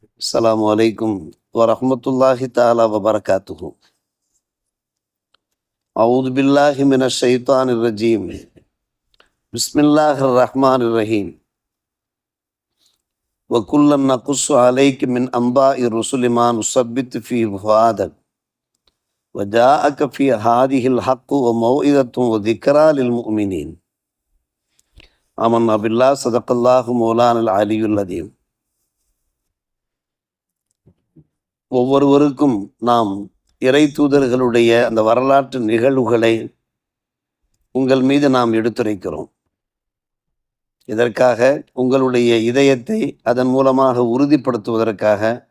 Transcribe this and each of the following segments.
السلام عليكم ورحمة الله تعالى وبركاته. أعوذ بالله من الشيطان الرجيم. بسم الله الرحمن الرحيم. وكلا نقص عليك من أنباء الرسل ما نثبت فيه فؤادك وجاءك في هذه الحق وموئذة وذكرى للمؤمنين. آمنا بالله صدق الله مولانا العلي العظيم. ஒவ்வொருவருக்கும் நாம் இறை தூதர்களுடைய அந்த வரலாற்று நிகழ்வுகளை உங்கள் மீது நாம் எடுத்துரைக்கிறோம். இதற்காக உங்களுடைய இதயத்தை அதன் மூலமாக உறுதிப்படுத்துவதற்காக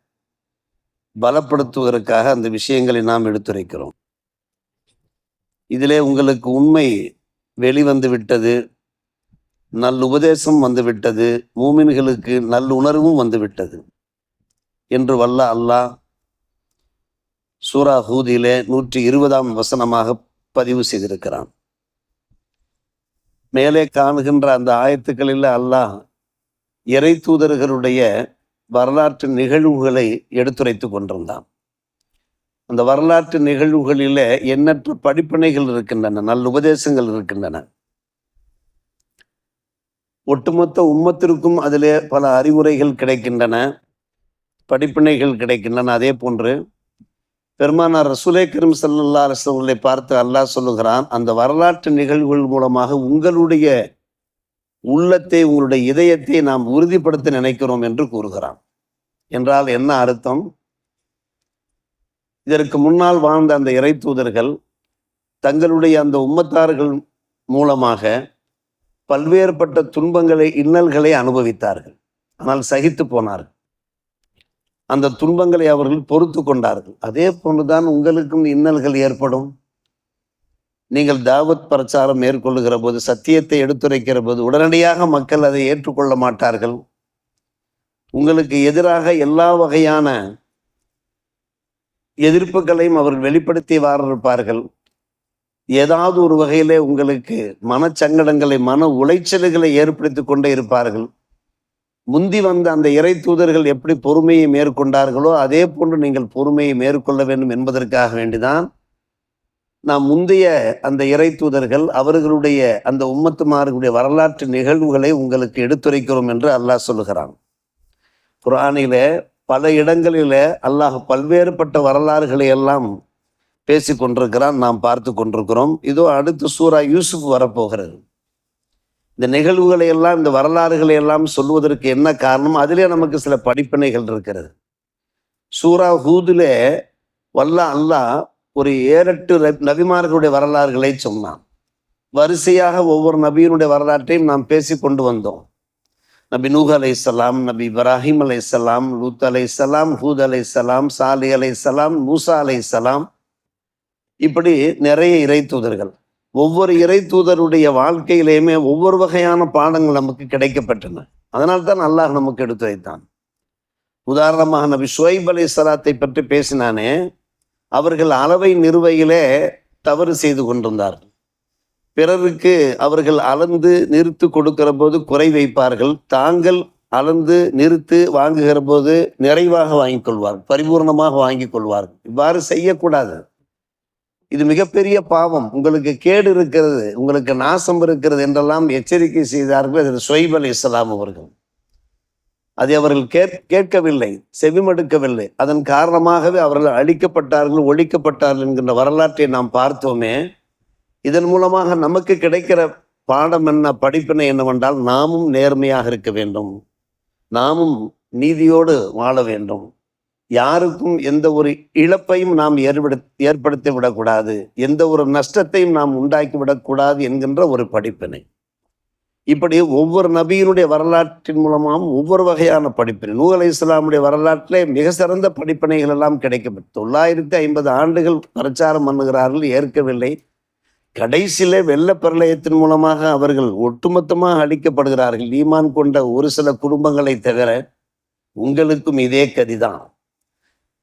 பலப்படுத்துவதற்காக அந்த விஷயங்களை நாம் எடுத்துரைக்கிறோம். இதிலே உங்களுக்கு உண்மை வெளிவந்து விட்டது நல் உபதேசம் வந்துவிட்டது மூமின்களுக்கு நல்லுணர்வும் வந்துவிட்டது. என்று வல்ல அல்லாஹ் சூரா ஹூதியிலே நூற்றி இருபதாம் வசனமாக பதிவு செய்திருக்கிறான். மேலே காணுகின்ற அந்த ஆயத்துக்களில் அல்லாஹ் இறை தூதர்களுடைய வரலாற்று நிகழ்வுகளை எடுத்துரைத்து கொண்டிருந்தான். அந்த வரலாற்று நிகழ்வுகளில் எண்ணற்ற படிப்பினைகள் இருக்கின்றன நல்ல உபதேசங்கள் இருக்கின்றன. ஒட்டுமொத்த உம்மத்திற்கும் அதிலே பல அறிவுரைகள் கிடைக்கின்றன படிப்பினைகள் கிடைக்கின்றன. அதே போன்று பெருமானார் ரசூலே கரும் சல்லா அலுவலை பார்த்து அல்லாஹ் சொல்லுகிறான் அந்த வரலாற்று நிகழ்வுகள் மூலமாக உங்களுடைய உள்ளத்தை உங்களுடைய இதயத்தை நாம் உறுதிப்படுத்த நினைக்கிறோம் என்று கூறுகிறான். என்றால் என்ன அர்த்தம்? இதற்கு முன்னால் வாழ்ந்த அந்த இறை தூதர்கள் தங்களுடைய அந்த உம்மத்தார்கள் மூலமாக பல்வேறுபட்ட துன்பங்களை இன்னல்களை அனுபவித்தார்கள். ஆனால் சகித்து போனார்கள். அந்த துன்பங்களை அவர்கள் பொறுத்து கொண்டார்கள். அதே போன்றுதான் உங்களுக்கும் இன்னல்கள் ஏற்படும். நீங்கள் தாவத் பிரச்சாரம் மேற்கொள்ளுகிற போது சத்தியத்தை எடுத்துரைக்கிற போது உடனடியாக மக்கள் அதை ஏற்றுக்கொள்ள மாட்டார்கள். உங்களுக்கு எதிராக எல்லா வகையான எதிர்ப்புகளையும் அவர்கள் வெளிப்படுத்தி வாரிருப்பார்கள். ஏதாவது ஒரு வகையிலே உங்களுக்கு மனச்சங்கடங்களை மன உளைச்சல்களை ஏற்படுத்தி கொண்டே இருப்பார்கள். முந்தி வந்த அந்த இறை தூதர்கள் எப்படி பொறுமையை மேற்கொண்டார்களோ அதே போன்று நீங்கள் பொறுமையை மேற்கொள்ள வேண்டும் என்பதற்காக வேண்டிதான் நாம் முந்தைய அந்த இறை தூதர்கள் அவர்களுடைய அந்த உம்மத்துமார்களுடைய வரலாற்று நிகழ்வுகளை உங்களுக்கு எடுத்துரைக்கிறோம் என்று அல்லாஹ் சொல்லுகிறான். குரானில பல இடங்களில அல்லாஹ் பல்வேறுபட்ட வரலாறுகளை எல்லாம் பேசி கொண்டிருக்கிறான் நாம் பார்த்து கொண்டிருக்கிறோம் இதோ அடுத்து சூரா யூசுப் வரப்போகிறது. இந்த நிகழ்வுகளை எல்லாம் இந்த வரலாறுகளை எல்லாம் சொல்வதற்கு என்ன காரணம்? அதிலே நமக்கு சில படிப்பினைகள் இருக்கிறது. சூரா ஹூதிலே வல்ல அல்லாஹ் ஒரு ஏழெட்டு நபிமார்களுடைய வரலாறுகளை சொன்னான். வரிசையாக ஒவ்வொரு நபியினுடைய வரலாற்றையும் நாம் பேசி கொண்டு வந்தோம். நபி நூஹ் அலை சலாம் நபி இப்ராஹிம் அலை சலாம் லூத் அலை சலாம் ஹூத் அலை சலாம் சாலி அலை சலாம் மூசா அலை சலாம் இப்படி நிறைய இறை தூதர்கள். ஒவ்வொரு இறை தூதருடைய வாழ்க்கையிலேயுமே ஒவ்வொரு வகையான பாடங்கள் நமக்கு கிடைக்கப்பட்டன. அதனால் தான் அல்லாஹ் நமக்கு எடுத்து வைத்தான். உதாரணமாக நபி ஷுவைப் அலி சலாத்தை பற்றி பேசினானே அவர்கள் அளவை நிறுவையிலே தவறு செய்து கொண்டிருந்தார்கள். பிறருக்கு அவர்கள் அளந்து நிறுத்து கொடுக்கிற போது குறை வைப்பார்கள் தாங்கள் அளந்து நிறுத்து வாங்குகிற போது நிறைவாக வாங்கிக் கொள்வார்கள் பரிபூர்ணமாக வாங்கிக் கொள்வார்கள். இவ்வாறு செய்யக்கூடாது. இது மிகப்பெரிய பாவம். உங்களுக்கு கேடு இருக்கிறது உங்களுக்கு நாசம் இருக்கிறது என்றெல்லாம் எச்சரிக்கை செய்தார்கள் அதில் சொய்ப் அலி இஸ்லாம் அவர்கள். அதை அவர்கள் கேட் கேட்கவில்லை செவிமடுக்கவில்லை. அதன் காரணமாகவே அவர்கள் அழிக்கப்பட்டார்கள் ஒழிக்கப்பட்டார்கள் என்கின்ற வரலாற்றை நாம் பார்த்தோமே. இதன் மூலமாக நமக்கு கிடைக்கிற பாடம் என்ன படிப்பினை என்னவென்றால் நாமும் நேர்மையாக இருக்க வேண்டும். நாமும் நீதியோடு வாழ வேண்டும். யாருக்கும் எந்த ஒரு இழப்பையும் நாம் ஏற்படு ஏற்படுத்தி விடக்கூடாது. எந்த ஒரு நஷ்டத்தையும் நாம் உண்டாக்கி விடக்கூடாது என்கின்ற ஒரு படிப்பினை. இப்படி ஒவ்வொரு நபியினுடைய வரலாற்றின் மூலமாகவும் ஒவ்வொரு வகையான படிப்பினை. நூ அலை இஸ்லாமுடைய வரலாற்றிலே மிக சிறந்த படிப்பினைகள் எல்லாம் கிடைக்கும் தொள்ளாயிரத்தி ஐம்பது ஆண்டுகள் பிரச்சாரம் பண்ணுகிறார்கள் ஏற்கவில்லை. கடைசியில வெள்ள பிரளயத்தின் மூலமாக அவர்கள் ஒட்டுமொத்தமாக அழிக்கப்படுகிறார்கள். ஈமான் கொண்ட ஒரு சில குடும்பங்களை தவிர உங்களுக்கும் இதே கதிதான்.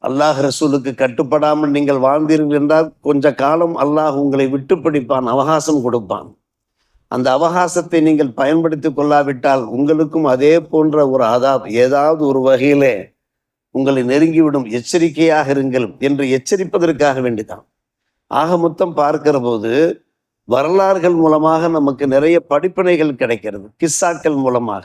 அல்லாஹ் ரசூலுக்கு கட்டுப்படாமல் நீங்கள் வாழ்ந்தீர்கள் என்றால் கொஞ்ச காலம் அல்லாஹ் உங்களை விட்டு பிடிப்பான் அவகாசம் கொடுப்பான். அந்த அவகாசத்தை நீங்கள் பயன்படுத்தி கொள்ளாவிட்டால் உங்களுக்கும் அதே போன்ற ஒரு அதாப் ஏதாவது ஒரு வகையிலே உங்களை நெருங்கிவிடும். எச்சரிக்கையாக இருங்கள் என்று எச்சரிப்பதற்காக வேண்டிதான். ஆக மொத்தம் பார்க்கிற போது வரலாறுகள் மூலமாக நமக்கு நிறைய படிப்பினைகள் கிடைக்கிறது கிஸ்ஸாக்கள் மூலமாக.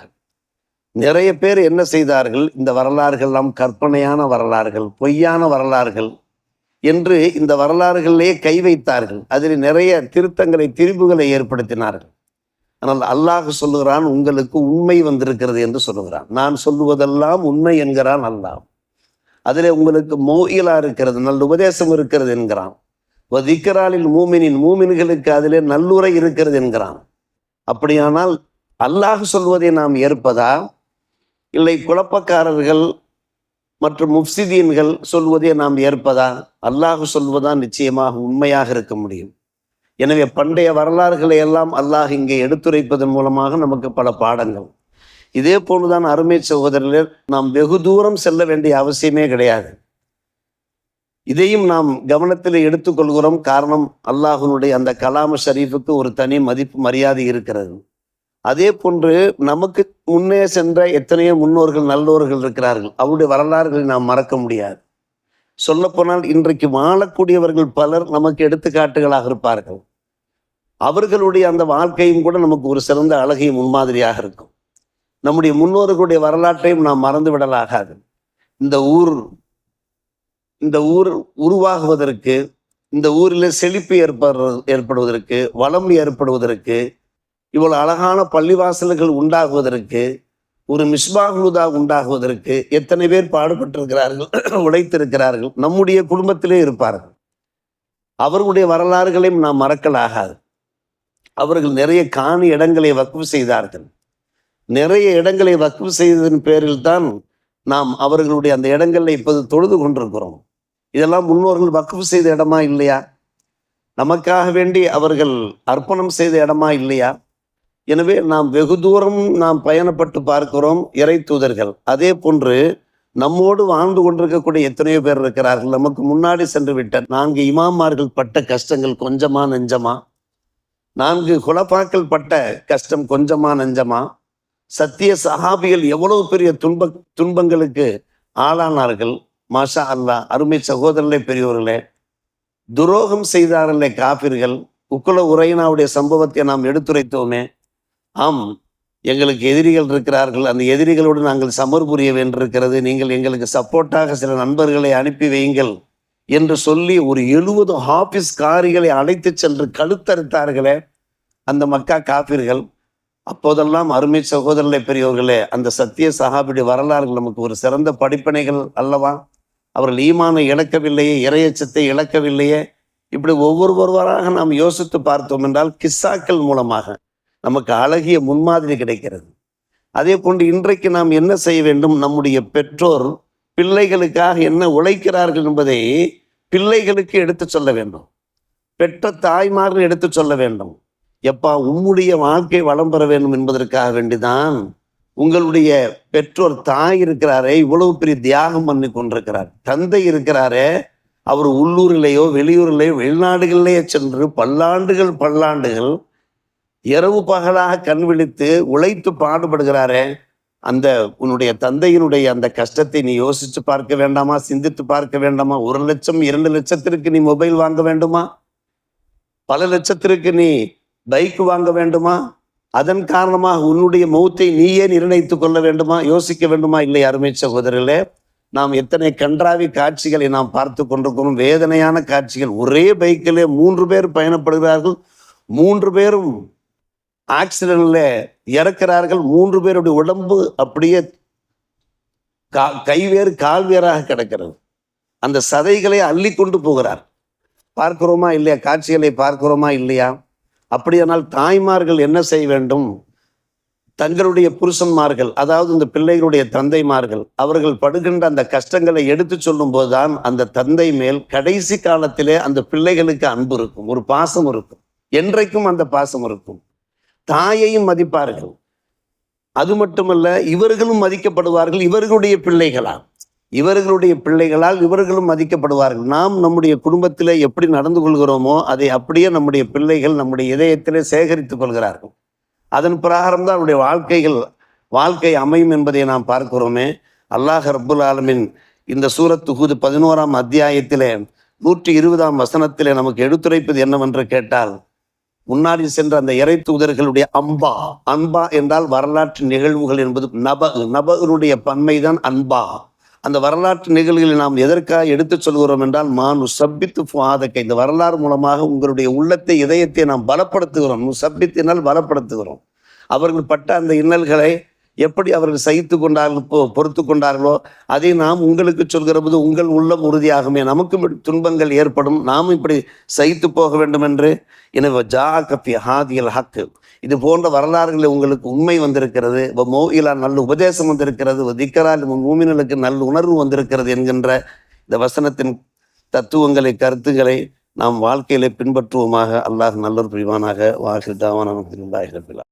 நிறைய பேர் என்ன செய்தார்கள்? இந்த வரலாறுகள் எல்லாம் கற்பனையான வரலாறுகள் பொய்யான வரலாறுகள் என்று இந்த வரலாறுகளிலேயே கை வைத்தார்கள். அதில் நிறைய திருத்தங்களை திரிவுகளை ஏற்படுத்தினார்கள். ஆனால் அல்லாஹ் சொல்லுகிறான் உங்களுக்கு உண்மை வந்திருக்கிறது என்று சொல்லுகிறான். நான் சொல்லுவதெல்லாம் உண்மை என்கிறான் அல்லாஹ். அதில் உங்களுக்கு மோயிலா இருக்கிறது நல்ல உபதேசம் இருக்கிறது என்கிறான். திக்கராலில் மூமினின் மூமின்களுக்கு அதிலே நல்லுரை இருக்கிறது என்கிறான். அப்படியானால் அல்லாஹ் சொல்வதை நாம் ஏற்பதா? இல்லை குழப்பக்காரர்கள் மற்றும் முஃப்சிதீன்கள் சொல்வதை நாம் ஏற்பதா அல்லாஹ் சொல்வதா நிச்சயமாக உண்மையாக இருக்க முடியும். எனவே பண்டைய வரலாறுகளை எல்லாம் அல்லாஹ் இங்கே எடுத்துரைப்பதன் மூலமாக நமக்கு பல பாடங்கள். இதே போன்றுதான் அருமை சகோதரர் நாம் வெகு தூரம் செல்ல வேண்டிய அவசியமே கிடையாது. இதையும் நாம் கவனத்தில் எடுத்துக்கொள்கிறோம். காரணம் அல்லாஹனுடைய அந்த கலாம ஷரீஃபுக்கு ஒரு தனி மதிப்பு மரியாதை இருக்கிறது. அதே போன்று நமக்கு முன்னே சென்ற எத்தனையோ முன்னோர்கள் நல்லோர்கள் இருக்கிறார்கள். அவருடைய வரலாறுகளை நாம் மறக்க முடியாது. சொல்லப்போனால் இன்றைக்கு வாழக்கூடியவர்கள் பலர் நமக்கு எடுத்துக்காட்டுகளாக இருப்பார்கள். அவர்களுடைய அந்த வாழ்க்கையும் கூட நமக்கு ஒரு சிறந்த அழகையும் முன்மாதிரியாக இருக்கும். நம்முடைய முன்னோர்களுடைய வரலாற்றையும் நாம் மறந்து விடலாகாது இந்த ஊர் இந்த ஊர் உருவாகுவதற்கு இந்த ஊரில் செழிப்பு ஏற்படுற ஏற்படுவதற்கு வளம் ஏற்படுவதற்கு இவ்வளவு அழகான பள்ளிவாசல்கள் உண்டாகுவதற்கு ஒரு மிஸ்பாகுதா உண்டாகுவதற்கு எத்தனை பேர் பாடுபட்டிருக்கிறார்கள் உழைத்திருக்கிறார்கள் நம்முடைய குடும்பத்திலே இருப்பார்கள். அவர்களுடைய வரலாறுகளையும் நாம் மறக்கலாகாது. அவர்கள் நிறைய காணி இடங்களை வக்குவு செய்தார்கள். நிறைய இடங்களை வக்குவு செய்ததன் பேரில் தான் நாம் அவர்களுடைய அந்த இடங்களில் இப்போது தொழுது கொண்டிருக்கிறோம். இதெல்லாம் முன்னோர்கள் வக்குவு செய்த இடமா இல்லையா? நமக்காக வேண்டி அவர்கள் அர்ப்பணம் செய்த இடமா இல்லையா? எனவே நாம் வெகு தூரம் நாம் பயணப்பட்டு பார்க்கிறோம் இறை தூதர்கள். அதே போன்று நம்மோடு வாழ்ந்து கொண்டிருக்கக்கூடிய எத்தனையோ பேர் இருக்கிறார்கள். நமக்கு முன்னாடி சென்று விட்ட நான்கு இமாமார்கள் பட்ட கஷ்டங்கள் கொஞ்சமா நெஞ்சமா? நான்கு குலப்பாக்கள் பட்ட கஷ்டம் கொஞ்சமா நெஞ்சமா? சத்திய சஹாபிகள் எவ்வளவு பெரிய துன்ப துன்பங்களுக்கு ஆளானார்கள்? மாஷா அல்லா அருமை சகோதரர்களே பெரியவர்களே துரோகம் செய்தார்களே காபிர்கள். உக்குல உரையினாவுடைய சம்பவத்தை நாம் எடுத்துரைத்தோமே. ஆம் எங்களுக்கு எதிரிகள் இருக்கிறார்கள். அந்த எதிரிகளோடு நாங்கள் சமர் புரிய வேண்டியிருக்கிறது. நீங்கள் எங்களுக்கு சப்போர்ட்டாக சில நண்பர்களை அனுப்பி வையுங்கள் என்று சொல்லி ஒரு எழுபது ஆபீஸ் காரிகளை அழைத்து சென்று கழுத்தறுத்தார்களே அந்த மக்கா காப்பீர்கள் அப்போதெல்லாம் அருமை சகோதரர்களே பெரியவர்களே அந்த சத்திய சகாபிடி வரலாறுகள் நமக்கு ஒரு சிறந்த படிப்பனைகள் அல்லவா? அவர்கள் ஈமானை இழக்கவில்லையே இறையச்சத்தை இழக்கவில்லையே. இப்படி ஒவ்வொருவராக நாம் யோசித்து பார்த்தோம் என்றால் கிஸ்ஸாக்கள் மூலமாக. நமக்கு அழகிய முன்மாதிரி கிடைக்கிறது. அதே போன்று இன்றைக்கு நாம் என்ன செய்ய வேண்டும்? நம்முடைய பெற்றோர் பிள்ளைகளுக்காக என்ன உழைக்கிறார்கள் என்பதை பிள்ளைகளுக்கு எடுத்து சொல்ல வேண்டும். பெற்ற தாய்மார்கள் எடுத்து சொல்ல வேண்டும். எப்பா உம்முடைய வாழ்க்கை வளம் பெற வேண்டும் என்பதற்காக வேண்டிதான் உங்களுடைய பெற்றோர் தாய் இருக்கிறாரே இவ்வளவு பெரிய தியாகம் பண்ணி கொண்டிருக்கிறார். தந்தை இருக்கிறாரே அவர் உள்ளூரிலேயோ வெளியூரிலேயோ வெளிநாடுகளிலேயே சென்று பல்லாண்டுகள் பல்லாண்டுகள் இரவு பகலாக கண் விழித்து உழைத்து பாடுபடுகிறாரே அந்த உன்னுடைய தந்தையினுடைய அந்த கஷ்டத்தை நீ யோசிச்சு பார்க்க வேண்டாமா? சிந்தித்து பார்க்க வேண்டாமா? ஒரு லட்சம் இரண்டு லட்சத்திற்கு நீ மொபைல் வாங்க வேண்டுமா? பல லட்சத்திற்கு நீ பைக் வாங்க வேண்டுமா? அதன் காரணமாக உன்னுடைய மௌத்தை நீயே நிர்ணயித்துக் கொள்ள வேண்டுமா? யோசிக்க வேண்டுமா? இல்லை அருமை சகோதரர்களே நாம் எத்தனை கன்றாவி காட்சிகளை நாம் பார்த்து கொண்டிருக்கிறோம். வேதனையான காட்சிகள். ஒரே பைக்கிலே மூன்று பேர் பயணப்படுகிறார்கள். மூன்று பேரும் ஆக்சிடென்ட்ல இறக்கிறார்கள் மூன்று பேருடைய உடம்பு அப்படியே கா கைவேறு கால்வேறாக கிடக்கிறது. அந்த சதைகளை அள்ளி கொண்டு போகிறார். பார்க்கிறோமா இல்லையா? காட்சிகளை பார்க்கிறோமா இல்லையா? அப்படியானால் தாய்மார்கள் என்ன செய்ய வேண்டும்? தங்களுடைய புருஷன்மார்கள் அதாவது இந்த பிள்ளைகளுடைய தந்தைமார்கள் அவர்கள் படுகின்ற அந்த கஷ்டங்களை எடுத்து சொல்லும் போதுதான் அந்த தந்தை மேல் கடைசி காலத்திலே அந்த பிள்ளைகளுக்கு அன்பு இருக்கும் ஒரு பாசம் இருக்கும். என்றைக்கும் அந்த பாசம் இருக்கும். தாயையும் மதிப்பார்கள். அது மட்டுமல்ல இவர்களும் மதிக்கப்படுவார்கள் இவர்களுடைய பிள்ளைகளால். இவர்களுடைய பிள்ளைகளால் இவர்களும் மதிக்கப்படுவார்கள். நாம் நம்முடைய குடும்பத்தில் எப்படி நடந்து கொள்கிறோமோ அதை அப்படியே நம்முடைய பிள்ளைகள் நம்முடைய இதயத்திலே சேகரித்துக் கொள்கிறார்கள். அதன் பிரகாரம் தான் அவருடைய வாழ்க்கைகள் வாழ்க்கை அமையும் என்பதை நாம் பார்க்கிறோமே. அல்லாஹ் ரப்புல் ஆலமின் இந்த சூரத்து ஹூது பதினோராம் அத்தியாயத்திலே நூற்றி இருபதாம் வசனத்திலே நமக்கு எடுத்துரைப்பது என்னவென்று கேட்டால் முன்னாடி சென்ற அந்த இறை தூதர்களுடைய அம்பா அன்பா என்றால் வரலாற்று நிகழ்வுகள் என்பது நப நபருடைய பன்மைதான் அன்பா. அந்த வரலாற்று நிகழ்வுகளை நாம் எதற்காக எடுத்துச் சொல்கிறோம் என்றால் மானு சப்பித்து ஃபாதக்க இந்த வரலாறு மூலமாக உங்களுடைய உள்ளத்தை இதயத்தை நாம் பலப்படுத்துகிறோம். சப்பித்தினால் பலப்படுத்துகிறோம். அவர்கள் பட்ட அந்த இன்னல்களை எப்படி அவர்கள் சகித்து கொண்டார்கள் பொ- பொறுத்து கொண்டார்களோ அதை நாம் உங்களுக்கு சொல்கிற போது உங்கள் உள்ளம் உறுதியாகுமே. நமக்கும் துன்பங்கள் ஏற்படும். நாம் இப்படி சகித்து போக வேண்டும் என்று. எனவே ஜா கப்பி ஹாதியல் ஹக்கு இது போன்ற வரலாறுகளில் உங்களுக்கு உண்மை வந்திருக்கிறது. வ மோயிலா நல்ல உபதேசம் வந்திருக்கிறது. வ திக்கரால் மூமினலுக்கு நல்ல உணர்வு வந்திருக்கிறது என்கின்ற இந்த வசனத்தின் தத்துவங்களை கருத்துக்களை நாம் வாழ்க்கையிலே பின்பற்றுவோமாக. அல்லாஹ் நல்லொரு பிரிவானாக. வாஹிதாவான